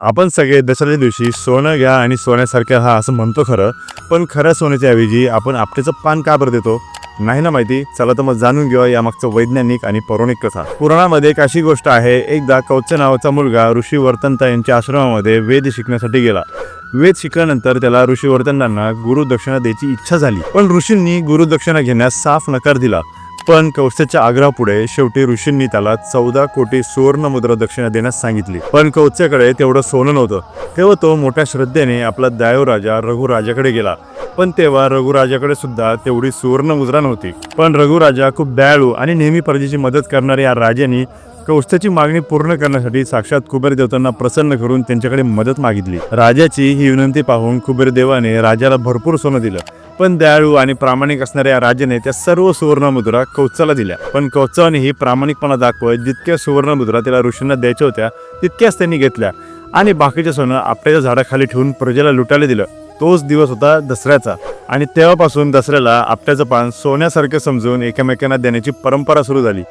आपण सगळे दसऱ्याच्या दिवशी सोनं घ्या आणि सोन्यासारख्या हा असं म्हणतो खरं पण खऱ्या सोन्याच्या ऐवजी आपण आपटेचं पान का बरं देतो? नाही ना माहिती? चला तर मग जाणून घेऊया यामागचं वैज्ञानिक आणि पौराणिक कथा. पुराणामध्ये एक अशी गोष्ट आहे एकदा कौच नावाचा मुलगा ऋषी वर्तनता यांच्या आश्रमामध्ये वेद शिकण्यासाठी गेला. वेद शिकल्यानंतर त्याला ऋषी वर्तनांना गुरुदक्षिणा द्यायची इच्छा झाली. पण ऋषींनी गुरुदक्षिणा घेण्यास साफ नकार दिला. पण कौत्स्याच्या आग्रहापुढे शेवटी ऋषींनी त्याला चौदा कोटी सुवर्ण मुद्रा दक्षिणा देण्यास सांगितली. पण कौत्स्याकडे तेवढं सोनं नव्हतं. तेव्हा तो मोठ्या श्रद्धेने आपला दायव राजा रघुराजाकडे गेला. पण तेव्हा रघुराजाकडे सुद्धा तेवढी सुवर्ण मुद्रा नव्हती. पण रघुराजा खूप दयाळू आणि नेहमी प्रजेची मदत करणाऱ्या या राजांनी कौस्तची मागणी पूर्ण करण्यासाठी साक्षात कुबेर देवतांना प्रसन्न करून त्यांच्याकडे मदत मागितली. राजाची ही विनंती पाहून कुबेर देवाने राजाला भरपूर सोनं दिलं. पण दयाळू आणि प्रामाणिक असणाऱ्या राजाने त्या सर्व सुवर्ण मुद्रा कौत्साला दिल्या. पण कौत्साने प्रामाणिकपणा दाखवत जितक्या सुवर्ण मुद्रा त्याला ऋषींना द्यायच्या होत्या तितक्याच त्यांनी घेतल्या. आणि बाकीचे सोनं आपट्याच्या झाडाखाली ठेवून प्रजेला लुटायला दिलं. तोच दिवस होता दसऱ्याचा. आणि तेव्हापासून दसऱ्याला आपट्याचं पान सोन्यासारखं समजून एकमेकांना देण्याची परंपरा सुरू झाली.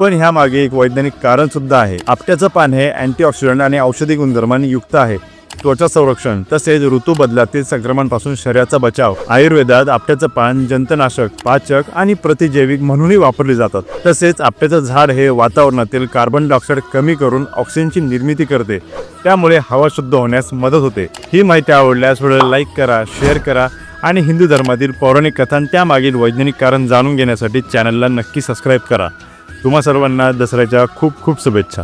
पण ह्या मागे एक वैज्ञानिक कारण सुद्धा आहे. आपट्याचं पान हे अँटीऑक्सिडंट आणि औषधी गुणधर्मांनी युक्त आहे. त्वचा संरक्षण तसेच ऋतू बदलातील संक्रमणापासून शरीराचा बचाव आयुर्वेदात आपट्याचं पान जंतनाशक पाचक आणि प्रतिजैविक म्हणूनही वापरले जातात. तसेच आपट्याचं झाड हे वातावरणातील कार्बन डायऑक्साईड कमी करून ऑक्सिजनची निर्मिती करते. त्यामुळे हवा शुद्ध होण्यास मदत होते. ही माहिती आवडल्यास व्हिडिओ लाईक करा शेअर करा आणि हिंदू धर्मातील पौराणिक कथा त्यामागील वैज्ञानिक कारण जाणून घेण्यासाठी चॅनलला नक्की सबस्क्राईब करा. तुम्हा सर्वांना दसऱ्याच्या खूप खूप शुभेच्छा.